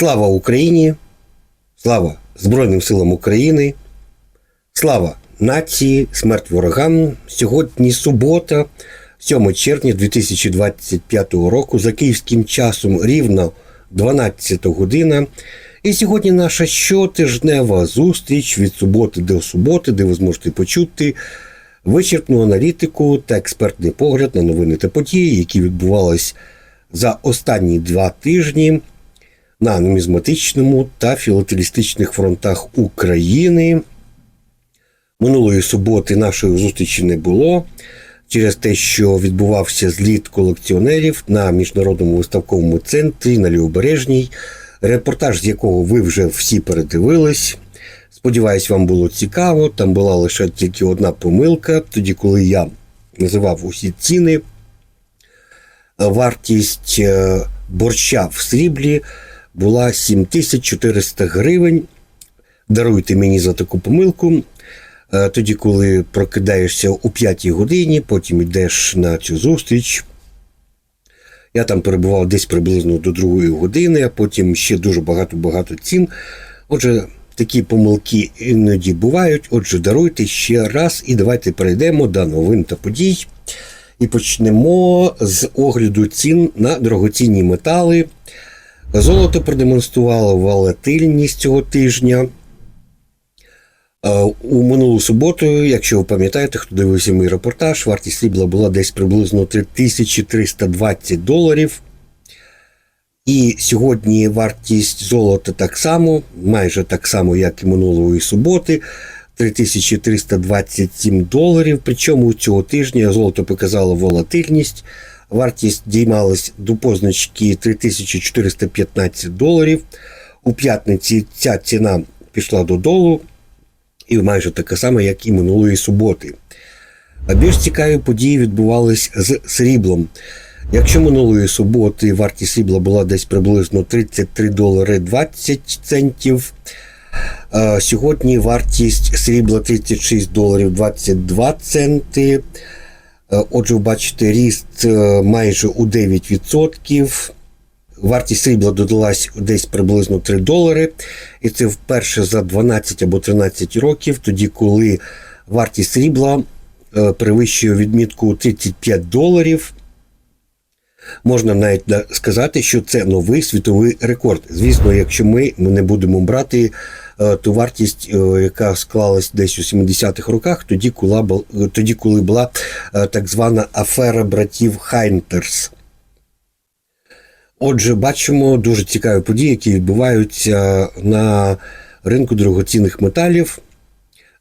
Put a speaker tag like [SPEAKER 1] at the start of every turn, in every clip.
[SPEAKER 1] Слава Україні! Слава Збройним силам України! Слава нації! Смерть ворогам! Сьогодні субота, 7 червня 2025 року, за київським часом рівно 12 година. І сьогодні наша щотижнева зустріч від суботи до суботи, де ви зможете почути вичерпну аналітику та експертний погляд на новини та події, які відбувались за останні два тижні на нумізматичному та філателістичних фронтах України. Минулої суботи нашої зустрічі не було через те, що відбувався зліт колекціонерів на міжнародному виставковому центрі на Лівобережній, репортаж з якого ви вже всі передивились. Сподіваюсь, вам було цікаво. Там була лише тільки одна помилка, тоді, коли я називав усі ціни. Вартість е, борща в сріблі була 7400 гривень. Даруйте мені за таку помилку. Е, Тоді, коли прокидаєшся у 5 годині, потім йдеш на цю зустріч. Я там перебував десь приблизно до 2 години, а потім ще дуже багато-багато цін. Отже, такі помилки іноді бувають. Отже, даруйте ще раз і давайте перейдемо до новин та подій. І почнемо з огляду цін на дорогоцінні метали. Золото продемонструвало волатильність цього тижня. Е, У минулу суботу, якщо ви пам'ятаєте, хто дивився мій репортаж, вартість срібла була десь приблизно 3320 доларів. І сьогодні вартість золота так само, майже так само, як і минулої суботи. 3327 доларів. Причому цього тижня золото показало волатильність. Вартість діймалась до позначки 3415 доларів. У п'ятниці ця ціна пішла додолу, і майже така сама, як і минулої суботи. А більш цікаві події відбувались з сріблом. Якщо минулої суботи вартість срібла була десь приблизно 33 долари 20 центів, е, сьогодні вартість срібла 36 доларів 22 центи. Е, Отже, ви бачите, ріст е, майже у 9%. Вартість срібла додалась десь приблизно 3 долари. І це вперше за 12 або 13 років, тоді, коли вартість срібла е, перевищує відмітку 35 доларів. Можна навіть сказати, що це новий світовий рекорд. Звісно, якщо ми не будемо брати е, ту вартість, е, яка склалась десь у 70-х роках, тоді, коли, тоді, коли була е, так звана афера братів Хайнтерс. Отже, бачимо дуже цікаві події, які відбуваються на ринку дорогоцінних металів.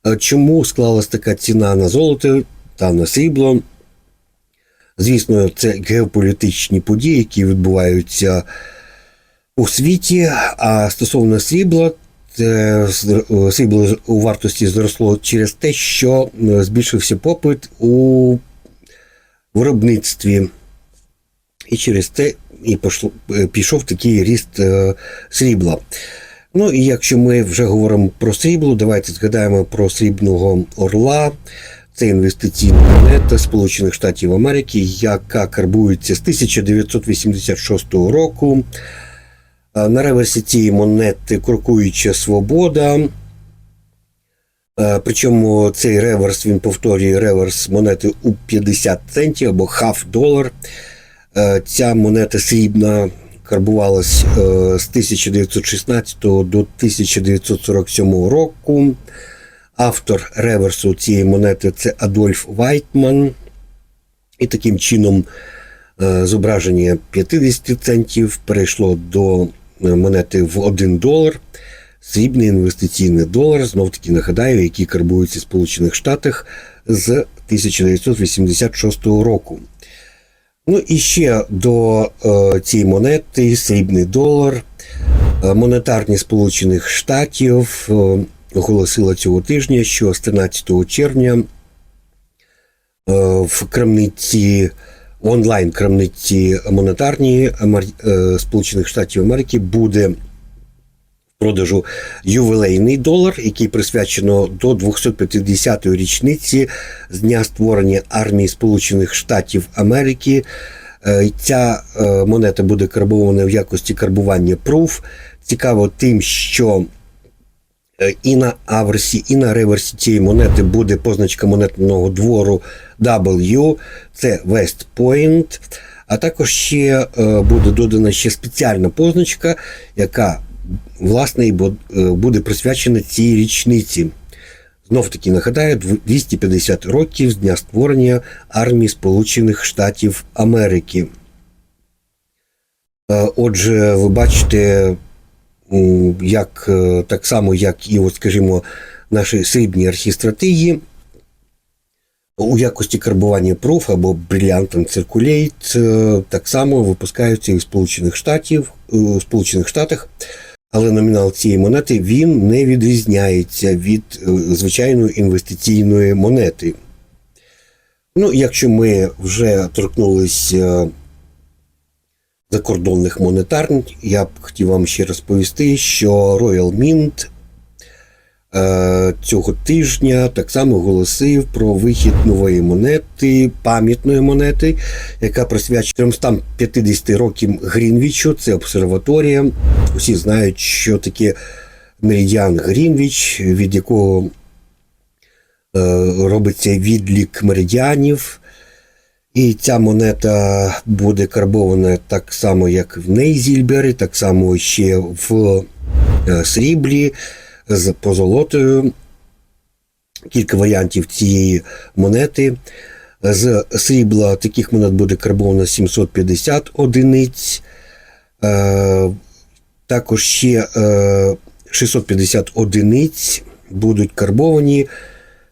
[SPEAKER 1] Е, Чому склалась така ціна на золото та на срібло? Звісно, це геополітичні події, які відбуваються у світі. А стосовно срібла, це срібло у вартості зросло через те, що збільшився попит у виробництві. І через це і пошло, е, пішов такий ріст е, срібла. Ну і якщо ми вже говоримо про срібло, давайте згадаємо про срібного орла. Це інвестиційна монета Сполучених Штатів Америки, яка карбується з 1986 року. Е, На реверсі цієї монети крокуюча свобода. Е, Причому цей реверс він повторює реверс монети у 50 центів або half долар. Е, Ця монета срібна карбувалась з 1916 до 1947 року. Автор реверсу цієї монети це Адольф Вайтман. І таким чином е, зображення 50 центів перейшло до е, монети в 1 долар. Срібний інвестиційний долар, знов таки нагадаю, який карбується в Сполучених Штатах з 1986 року. Ну і ще до е, цієї монети срібний долар. Е, монетарні Сполучених Штатів е, оголосила цього тижня, що з 13 червня е, в крамниці онлайн крамниці монетарні е, Сполучених Штатів Америки буде в продажу ювілейний долар, який присвячено до 250-ї річниці з дня створення армії Сполучених Штатів Америки. Е, Ця монета буде карбована в якості карбування Proof. Цікаво тим, що і на аверсі, і на реверсі цієї монети буде позначка монетного двору W, це West Point. А також ще е, буде додана ще спеціальна позначка, яка власне і е, буде присвячена цій річниці. Знов таки нагадаю, 250 років з дня створення армії Сполучених Штатів Америки. Е, Отже, ви бачите, як е, так само, як і, от, скажімо, наші срібні архістратиї, у якості карбування Proof або Brilliant Circulate е, так само випускаються і в Сполучених Штатів, е, у Сполучених Штатах, але номінал цієї монети він не відрізняється від звичайної інвестиційної монети. Ну, якщо ми вже торкнулись е, закордонних монетарень, я б хотів вам ще розповісти, що Royal Mint е, цього тижня так само оголосив про вихід нової монети, пам'ятної монети, яка присвячена 350 років Грінвічу. Це обсерваторія. Усі знають, що таке меридіан Грінвіч, від якого е, робиться відлік меридіанів. І ця монета буде карбована так само, як в Нейзільбері, так само ще в е, сріблі з позолотою. Кілька варіантів цієї монети. З срібла таких монет буде карбовано 750 одиниць. Е, Також ще е, 650 одиниць будуть карбовані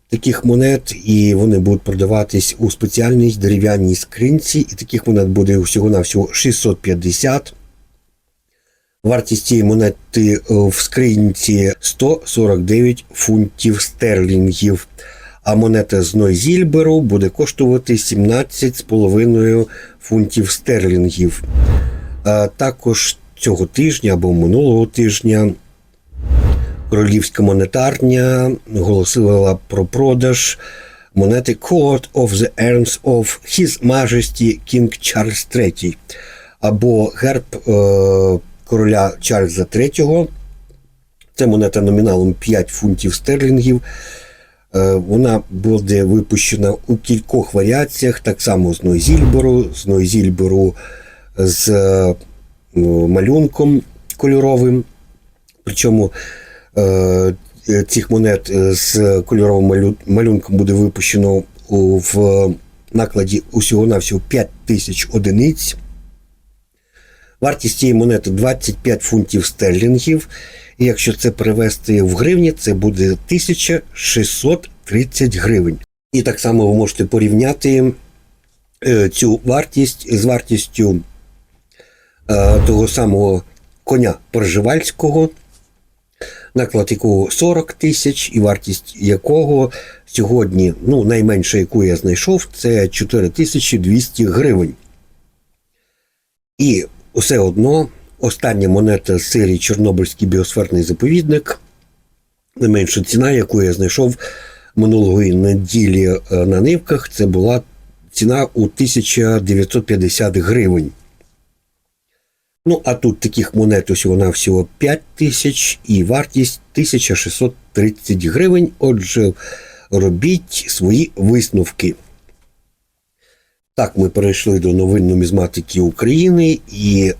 [SPEAKER 1] таких монет, і вони будуть продаватись у спеціальній дерев'яній скринці. І таких монет буде всього-навсього 650. Вартість цієї монети е, в скринці 149 фунтів стерлінгів. А монета з Нойзільберу буде коштувати 17,5 фунтів стерлінгів. А також цього тижня або минулого тижня Королівська монетарня оголосила про продаж монети Court of the Arms of His Majesty King Charles III або герб е, короля Чарльза III. Це монета номіналом 5 фунтів стерлінгів. Е, Вона буде випущена у кількох варіаціях, так само з Нойзільберу, з Нойзільберу з е, малюнком кольоровим. Причому цих монет е, з кольоровим малюнком буде випущено в накладі усього-навсього 5 тисяч одиниць. Вартість цієї монети 25 фунтів стерлінгів. І якщо це перевести в гривні, це буде 1630 гривень. І так само ви можете порівняти е, цю вартість з вартістю е, того самого коня Пржевальського, наклад якого 40 тисяч, і вартість якого сьогодні, ну, найменше, яку я знайшов, це 4200 гривень. І все одно остання монета з серії Чорнобильський біосферний заповідник, найменша ціна, яку я знайшов минулої неділі е, на нивках, це була ціна у 1950 гривень. Ну, а тут таких монет усього-навсього 5 тисяч і вартість 1630 гривень. Отже, робіть свої висновки. Так, ми перейшли до новин нумізматики України, і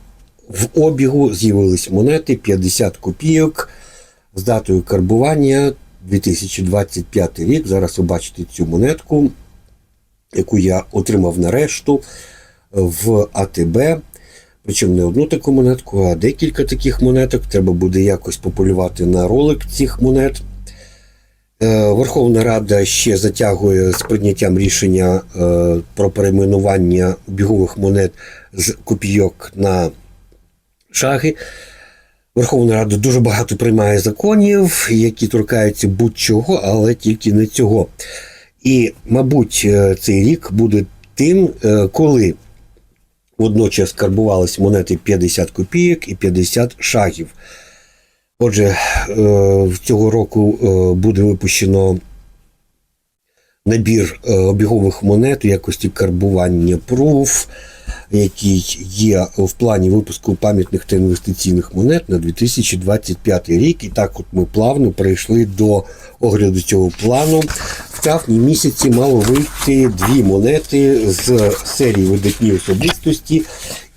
[SPEAKER 1] в обігу з'явились монети 50 копійок з датою карбування 2025 рік. Зараз ви бачите цю монетку, яку я отримав нарешту в АТБ. Причому не одну таку монетку, а декілька таких монеток. Треба буде якось пополювати на ролик цих монет. Е, Верховна Рада ще затягує з прийняттям рішення е, про перейменування бігових монет з копійок на шаги. Верховна Рада дуже багато приймає законів, які торкаються будь-чого, але тільки не цього. І, мабуть, е, цей рік буде тим, коли водночас карбувались монети 50 копійок і 50 шагів. Отже, е, цього року е, буде випущено набір е, обігових монет якості карбування пруф, який є в плані випуску пам'ятних та інвестиційних монет на 2025 рік. І так, от ми плавно перейшли до огляду цього плану. В травні місяці мало вийти дві монети з серії видатні особистості.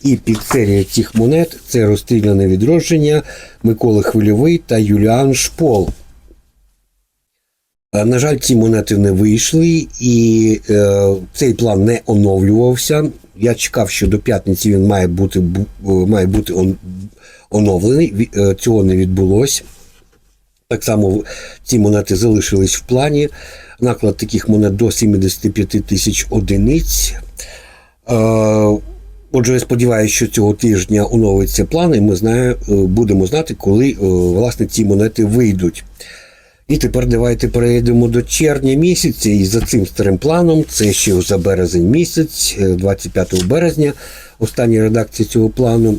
[SPEAKER 1] І підсерія цих монет це розстріляне відродження Миколи Хвильовий та Юліан Шпол. На жаль, ці монети не вийшли, і е, цей план не оновлювався. Я чекав, що до п'ятниці він має бути, бу- е, має бути он, оновлений. Е, Цього не відбулося. Так само ці монети залишились в плані. Наклад таких монет до 75 тисяч одиниць. Е, Отже, я сподіваюся, що цього тижня оновиться план, і ми знає, е, будемо знати, коли власне ці монети вийдуть. І тепер давайте перейдемо до червня місяця. І за цим старим планом, це ще за березень місяць, е, 25 березня, остання редакція цього плану.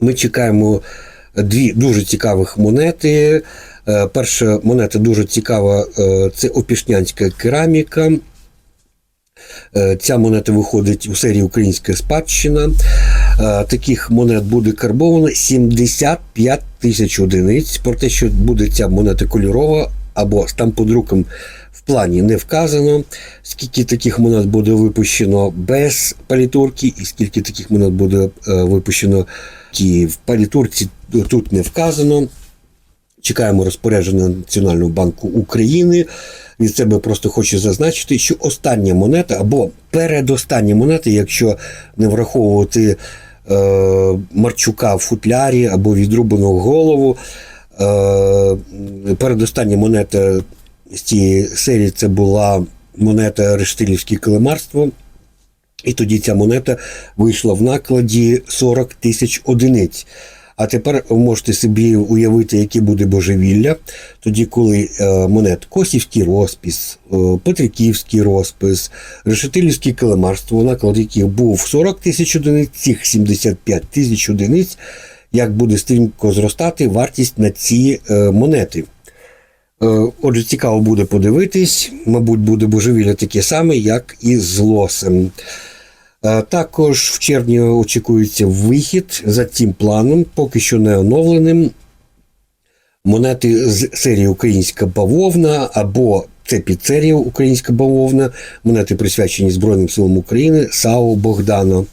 [SPEAKER 1] Ми чекаємо дві дуже цікавих монети. Е, Перша монета дуже цікава е, це опішнянська кераміка. Е, Ця монета виходить у серії Українська спадщина. Е, Таких монет буде карбовано 75 тисяч одиниць. Про те, що буде ця монета кольорова або з тамподруком в плані не вказано. Скільки таких монет буде випущено без палітурки, і скільки таких монет буде е, випущено ті в палітурці, тут не вказано. Чекаємо розпорядження Національного банку України. Від себе просто хочу зазначити, що остання монета або передостання монета, якщо не враховувати е, Марчука в футлярі або відрубану голову. Е, передостання монета з цієї серії це була монета Рештилівське килимарство. І тоді ця монета вийшла в накладі 40 тисяч одиниць. А тепер ви можете собі уявити, яке буде божевілля, тоді, коли е, монет Косівський розпис, е, Петриківський розпис, Решетилівське килимарство, наклад яких був 40 тисяч одиниць, цих 75 тисяч одиниць, як буде стрімко зростати вартість на ці е, монети. Отже, цікаво буде подивитись. Мабуть, буде божевілля таке саме, як і з лосем. Е, Також в червні очікується вихід за цим планом, поки що не оновленим. Монети з серії Українська бавовна або це підсерія Українська бавовна, монети присвячені Збройним силам України САУ Богдано.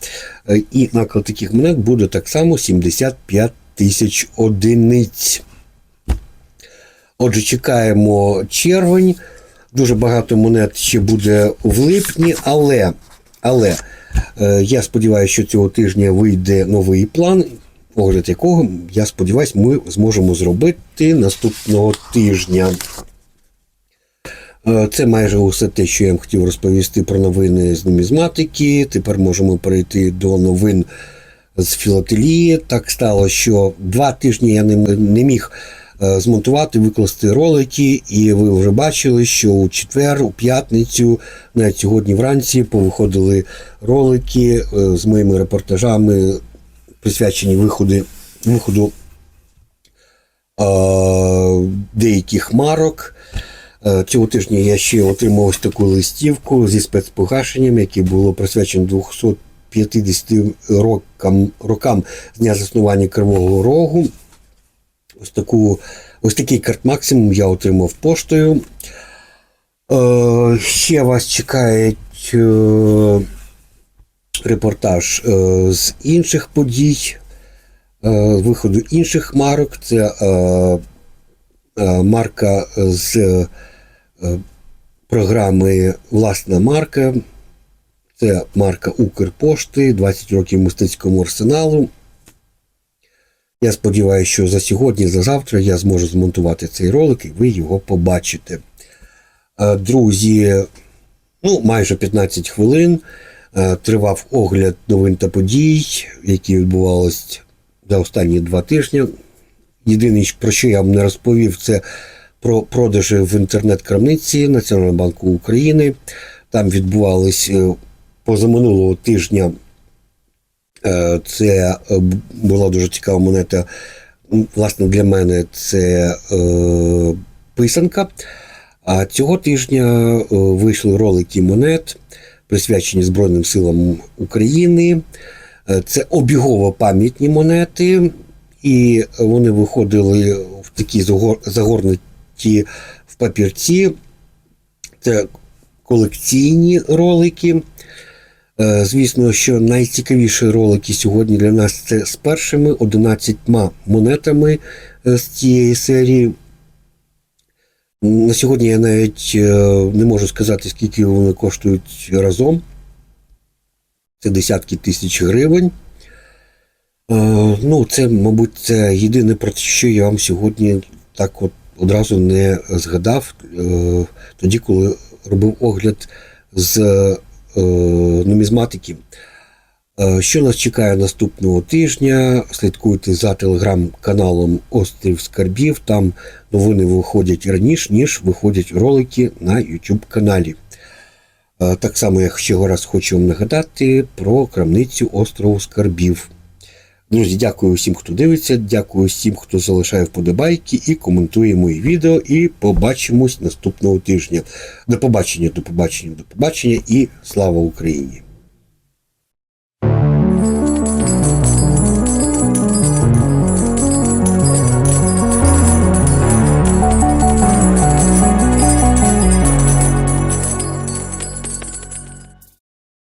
[SPEAKER 1] Е, І наклад таких монет буде так само 75 тисяч одиниць. Отже, чекаємо червень. Дуже багато монет ще буде в липні, але, але я сподіваюся, що цього тижня вийде новий план, огляд якого, я сподіваюся, ми зможемо зробити наступного тижня. Е, Це майже усе те, що я вам хотів розповісти про новини з нумізматики. Тепер можемо перейти до новин з філателії. Так стало, що два тижні я не, міг е, змонтувати, викласти ролики, і ви вже бачили, що у четвер, у п'ятницю, навіть сьогодні вранці повиходили ролики е, з моїми репортажами, присвячені виходи, виходу е, деяких марок. Е, Цього тижня я ще отримав ось таку листівку зі спецпогашенням, яке було присвячено 250 рокам, рокам з дня заснування Кривого Рогу. Ось, таку, ось такий карт максимум я отримав поштою. Е, ще вас чекає е, репортаж е, з інших подій, е, виходу інших марок. Це е, е, марка з е, програми Власна марка. Це марка Укрпошти, 20 років мистецькому арсеналу. Я сподіваюся, що за сьогодні, за завтра я зможу змонтувати цей ролик і ви його побачите. Е, Друзі, ну, майже 15 хвилин е, тривав огляд новин та подій, які відбувалися за останні два тижні. Єдине, про що я вам не розповів, це про продажі в інтернет-крамниці Національного банку України. Там відбувались е, позаминулого тижня. Е, Це е, була дуже цікава монета. Власне, для мене це е, писанка. А цього тижня вийшли ролики монет, присвячені Збройним силам України. Це обігово пам'ятні монети, і вони виходили в такі загорнуті в папірці. Це колекційні ролики. Е, Звісно, що найцікавіші ролики сьогодні для нас це з першими 11 монетами е, з цієї серії. На сьогодні я навіть е, не можу сказати, скільки вони коштують разом. Це десятки тисяч гривень. Ну, це, мабуть, це єдине, про що я вам сьогодні так от одразу не згадав, тоді, коли робив огляд з е, нумізматики. Е, Що нас чекає наступного тижня? Слідкуйте за телеграм-каналом Острів Скарбів. Там новини виходять раніше, ніж виходять ролики на YouTube каналі. Е, Так само я ще раз хочу вам нагадати про крамницю острову Скарбів. Друзі, дякую всім, хто дивиться, дякую всім, хто залишає вподобайки і коментує мої відео. І побачимось наступного тижня. До побачення, до побачення, до побачення і слава Україні!